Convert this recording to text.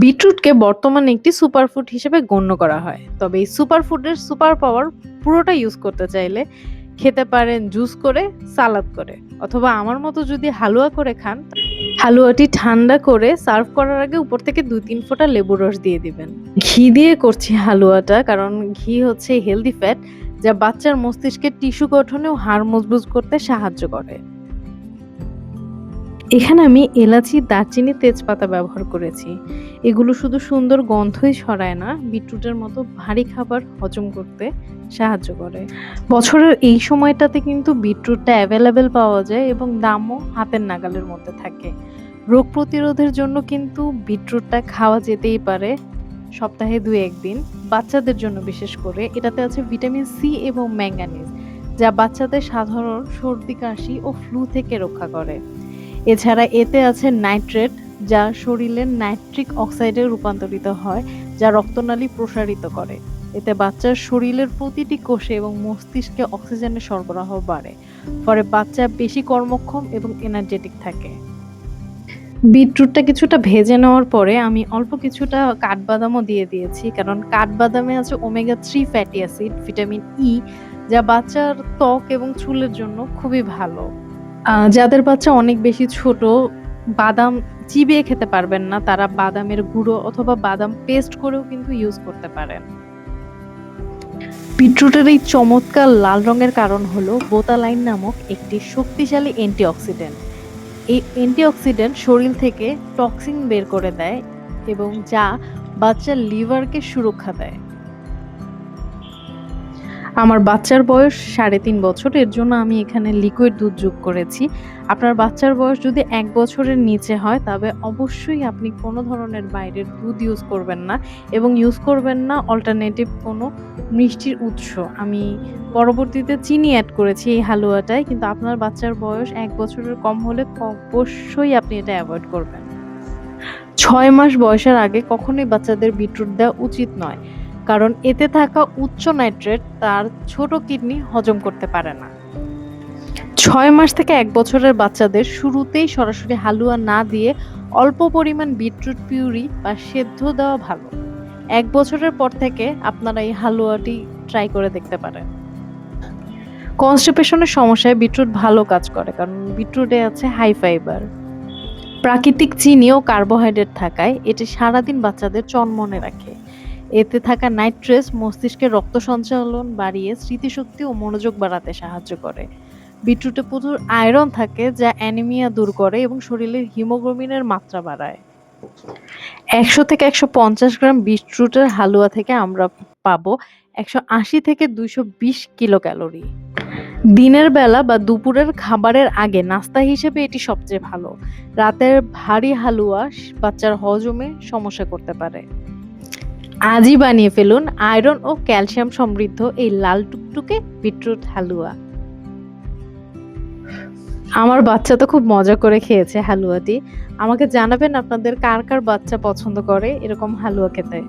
বিটরুটকে বর্তমানে একটি সুপারফুড হিসেবে গণ্য করা হয়। তবে এই সুপারফুডের সুপার পাওয়ার পুরোটা ইউজ করতে চাইলে খেতে পারেন জুস করে, সালাদ করে, অথবা আমার মতো যদি হালুয়া করে খান, হালুয়াটি ঠান্ডা করে সার্ভ করার আগে উপর থেকে দুই তিন ফোঁটা লেবুর রস দিয়ে দিবেন। ঘি দিয়ে করছি হালুয়াটা, কারণ ঘি হচ্ছে হেলদি ফ্যাট যা বাচ্চার মস্তিষ্কের টিস্যু গঠনে ও হাড় মজবুত করতে সাহায্য করে। এখানে আমি এলাচি, দারচিনি, তেজপাতা ব্যবহার করেছি। এগুলো শুধু সুন্দর গন্ধই ছড়ায় না, বিটরুটের মতো ভারী খাবার হজম করতে সাহায্য করে। বছরের এই সময়টাতে কিন্তু বিটরুটটা অ্যাভেলেবেল পাওয়া যায় এবং দামও হাতের নাগালের মধ্যে থাকে। রোগ প্রতিরোধের জন্য কিন্তু বিটরুটটা খাওয়া যেতেই পারে সপ্তাহে দুই একদিন বাচ্চাদের জন্য বিশেষ করে। এটাতে আছে ভিটামিন সি এবং ম্যাঙ্গানিজ, যা বাচ্চাদের সাধারণ সর্দি, কাশি ও ফ্লু থেকে রক্ষা করে। এছাড়া এতে আছে নাইট্রেট, যা শরীরের নাইট্রিক অক্সাইডে রূপান্তরিত হয়, যা রক্তনালী প্রসারিত করে। এতে বাচ্চার শরীরের প্রতিটি কোষে এবং মস্তিষ্কে অক্সিজেনের সরবরাহ বাড়ে, ফলে বাচ্চা বেশি কর্মক্ষম এবং এনার্জেটিক থাকে। বিটরুটটা কিছুটা ভেজে নেওয়ার পরে আমি অল্প কিছুটা কাঠবাদামও দিয়ে দিয়েছি, কারণ কাঠবাদামে আছে omega three fatty acid vitamin E যা বাচ্চার ত্বক এবং চুলের জন্য খুবই ভালো। যাদের বাচ্চা অনেক বেশি ছোট, বাদাম চিবিয়ে খেতে পারবেন না। তারা বাদামের গুঁড়ো অথবা বাদাম পেস্ট করেও কিন্তু ইউজ করতে পারেন। বিটরুটের এই চমৎকার লাল রঙের কারণ হলো বোতালাইন নামক একটি শক্তিশালী অ্যান্টিঅক্সিডেন্ট এই অ্যান্টিঅক্সিডেন্ট শরীর থেকে টক্সিন বের করে দেয় এবং যা বাচ্চার লিভারকে সুরক্ষা দেয়। আমার বাচ্চার বয়স সাড়ে তিন বছর, এর জন্য আমি এখানে লিকুইড দুধ যোগ করেছি। আপনার বাচ্চার বয়স যদি এক বছরের নিচে হয়, তবে অবশ্যই আপনি কোনো ধরনের বাইরের দুধ ইউজ করবেন না এবং ইউজ করবেন না অল্টারনেটিভ কোনো মিষ্টির উৎস। আমি পরবর্তীতে চিনি অ্যাড করেছি এই হালুয়াটায়, কিন্তু আপনার বাচ্চার বয়স এক বছরের কম হলে অবশ্যই আপনি এটা অ্যাভয়েড করবেন। ছয় মাস বয়সের আগে কখনোই বাচ্চাদের বিটরুট দেওয়া উচিত নয়। কারণ এতে থাকা উচ্চ নাইট্রেট তার ছোট কিডনি হজম করতে পারে না। ছয় মাস থেকে এক বছরের বাচ্চাদের শুরুতেই সরাসরি হালুয়া না দিয়ে অল্প পরিমাণ বিটরুট পিউরি বা সেদ্ধ দেওয়া ভালো। এক বছরের পর থেকে আপনারা এই হালুয়াটি ট্রাই করে দেখতে পারেন। কনস্টিপেশনের সমস্যায় বিটরুট ভালো কাজ করে কারণ বিটরুটে আছে হাই ফাইবার। প্রাকৃতিক চিনি ও কার্বোহাইড্রেট থাকায় এটি সারাদিন বাচ্চাদের চনমনে রাখে। এতে থাকা নাইট্রেস মস্তিষ্কের রক্ত সঞ্চালন বাড়িয়ে স্মৃতিশক্তি ও মনোযোগ বাড়াতে সাহায্য করে। বিটরুটে প্রচুর আয়রন থাকে যা অ্যানিমিয়া দূর করে এবং শরীরের হিমোগ্লোবিনের মাত্রা বাড়ায়। একশো থেকে একশো পঞ্চাশ গ্রাম বিটরুটের হালুয়া থেকে আমরা পাবো একশো আশি থেকে দুইশো বিশ কিলো ক্যালোরি দিনের বেলা বা দুপুরের খাবারের আগে নাস্তা হিসেবে এটি সবচেয়ে ভালো। রাতের ভারী হালুয়া বাচ্চার হজমে সমস্যা করতে পারে। আজই বানিয়ে ফেলুন আয়রন ও ক্যালসিয়াম সমৃদ্ধ এই লাল টুকটুকে বিটরুট হালুয়া। আমার বাচ্চা তো খুব মজা করে খেয়েছে হালুয়াটি। আমাকে জানাবেন আপনাদের কার কার বাচ্চা পছন্দ করে এরকম হালুয়া খেতে।